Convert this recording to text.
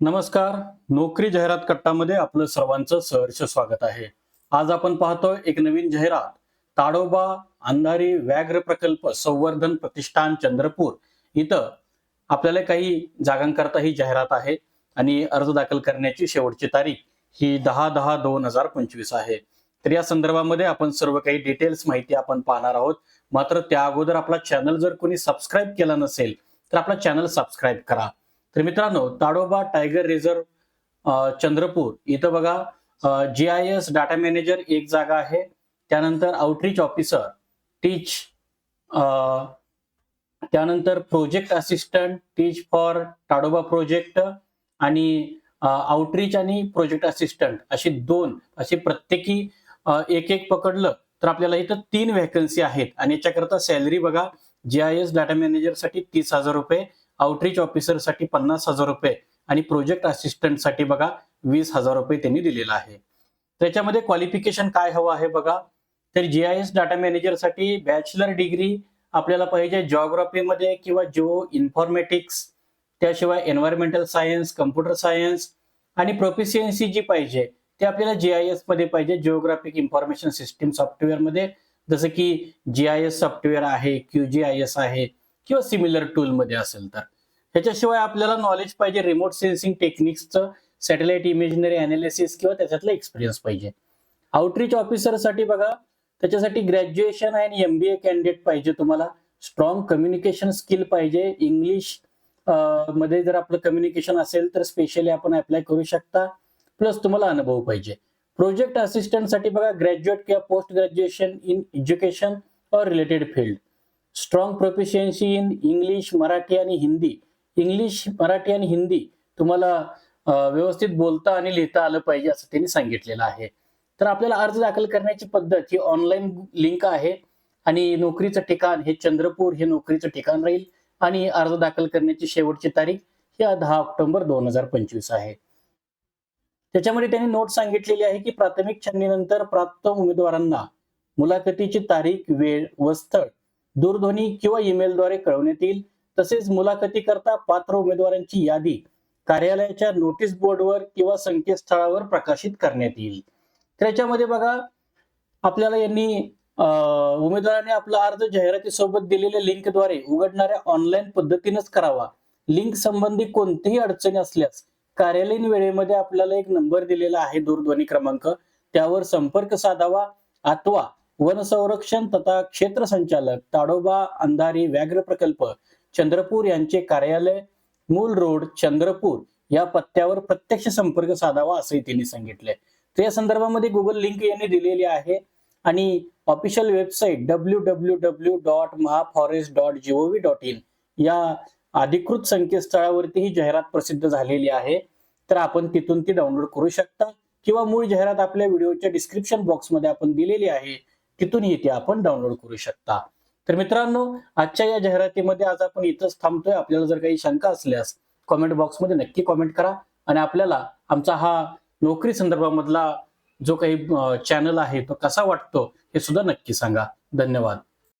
नमस्कार. नोकरी जाहिरात कट्टामध्ये आपलं सर्वांचं सहर्ष स्वागत आहे. आज आपण पाहतोय एक नवीन जाहिरात. ताडोबा अंधारी व्याघ्र प्रकल्प संवर्धन प्रतिष्ठान चंद्रपूर. इथं आपल्याला काही जागांकरता ही जाहिरात आहे आणि अर्ज दाखल करण्याची शेवटची तारीख ही दहा दहा दोन हजार पंचवीस आहे. तर या संदर्भामध्ये आपण सर्व काही डिटेल्स माहिती आपण पाहणार आहोत. मात्र त्या अगोदर आपला चॅनल जर कोणी सबस्क्राईब केला नसेल तर आपला चॅनल सबस्क्राईब करा. तर मित्रांनो ताडोबा टायगर रिझर्व चंद्रपूर इथं बघा G I S data manager एक जागा आहे. त्यानंतर आउटरीच ऑफिसर टीच त्यानंतर प्रोजेक्ट असिस्टंट टीच फॉर ताडोबा प्रोजेक्ट आणि आउटरीच आणि प्रोजेक्ट असिस्टंट अशी दोन अशी प्रत्येकी एक एक पकडलं तर आपल्याला इथं तीन व्हॅकन्सी आहेत. आणि याच्याकरता सॅलरी बघा जी आय एस डाटा मॅनेजरसाठी तीस हजार रुपये आउटरीच ऑफिसरसाठी पन्नास हजार रुपये आणि प्रोजेक्ट असिस्टंटसाठी बघा वीस हजार रुपये त्यांनी दिलेला आहे. त्याच्यामध्ये क्वालिफिकेशन काय हवं आहे बघा? तर जी आय एस डाटा मॅनेजरसाठी बॅचलर डिग्री आपल्याला पाहिजे जॉग्राफीमध्ये किंवा जिओ इन्फॉर्मॅटिक्स त्याशिवाय एन्व्हायरमेंटल सायन्स कम्प्युटर सायन्स आणि प्रोफिशियन्सी जी पाहिजे ते आपल्याला जी आय एसमध्ये पाहिजे जिओग्राफिक इन्फॉर्मेशन सिस्टीम सॉफ्टवेअरमध्ये. जसं की जी आय एस सॉफ्टवेअर आहे क्यू जी आय एस आहे किंवा सिमिलर टूल मध्ये असेल तर. ह्याच्याशिवाय आपल्याला नॉलेज पाहिजे. रिमोट सेन्सिंग टेक्निक्सचं सॅटेलाइट इमेजिनरी अनालिसिस किंवा त्याच्यातला एक्सपिरियन्स पाहिजे. आउटरीच ऑफिसरसाठी बघा त्याच्यासाठी ग्रॅज्युएशन आणि एम बी ए कॅन्डिडेट पाहिजे तुम्हाला. स्ट्रॉंग कम्युनिकेशन स्किल पाहिजे. इंग्लिशमध्ये जर आपलं कम्युनिकेशन असेल तर स्पेशली आपण अप्लाय करू शकता. प्लस तुम्हाला अनुभव पाहिजे. प्रोजेक्ट असिस्टंटसाठी बघा ग्रॅज्युएट किंवा पोस्ट ग्रॅज्युएशन इन एज्युकेशन और related field strong proficiency in English Marathi आणि हिंदी इंग्लिश मराठी आणि हिंदी तुम्हाला व्यवस्थित बोलता आणि लिहिता आलं पाहिजे असं त्यांनी सांगितलेलं आहे. तर आपल्याला अर्ज दाखल करण्याची पद्धत ही ऑनलाईन लिंक आहे आणि नोकरीचं ठिकाण हे चंद्रपूर हे नोकरीचं ठिकाण राहील आणि अर्ज दाखल करण्याची शेवटची तारीख ही दहा ऑक्टोबर दोन हजार पंचवीस आहे. त्याच्यामध्ये त्यांनी नोट सांगितलेली आहे की प्राथमिक छाननीनंतर प्राप्त उमेदवारांना मुलाखतीची तारीख वेळ व स्थळ दूरध्वनी किंवा ईमेलद्वारे कळवण्यात येईल. तसेच मुलाखती करता पात्र उमेदवारांची यादी कार्यालयाच्या नोटीस बोर्डवर किंवा संकेतस्थळावर प्रकाशित करण्यात येईल. त्याच्यामध्ये बघा आपल्याला यांनी उमेदवाराने आपला अर्ज जाहिरातीसोबत दिलेल्या लिंकद्वारे उघडणाऱ्या ऑनलाईन पद्धतीनेच करावा. लिंक संबंधी कोणतीही अडचणी असल्यास कार्यालयीन वेळेमध्ये आपल्याला एक नंबर दिलेला आहे दूरध्वनी क्रमांक. त्यावर संपर्क साधावा अथवा वन संरक्षण तथा क्षेत्र संचालक ताडोबा अंधारी व्याघ्र प्रकल्प चंद्रपूर यांचे कार्यालय मूल रोड चंद्रपूर या पत्त्यावर प्रत्यक्ष संपर्क साधावा असंही त्यांनी सांगितलंय. तर या संदर्भामध्ये गुगल लिंक यांनी दिलेली आहे आणि official website W W W dot mahaforest dot G O V dot in या अधिकृत संकेतस्थळावरती ही जाहिरात प्रसिद्ध झालेली आहे. तर आपण तिथून ती डाउनलोड करू शकता किंवा मूळ जाहिरात आपल्या व्हिडिओच्या डिस्क्रिप्शन बॉक्समध्ये आपण दिलेली आहे. तिथूनही ती आपण डाउनलोड करू शकता. तर मित्रांनो आजच्या या जाहिरातीमध्ये आज आपण इथंच थांबतोय. आपल्याला जर काही शंका असल्यास कॉमेंट बॉक्समध्ये नक्की कॉमेंट करा. आणि आपल्याला आमचा हा नोकरी संदर्भामधला जो काही चॅनल आहे तो कसा वाटतो हे सुद्धा नक्की सांगा. धन्यवाद.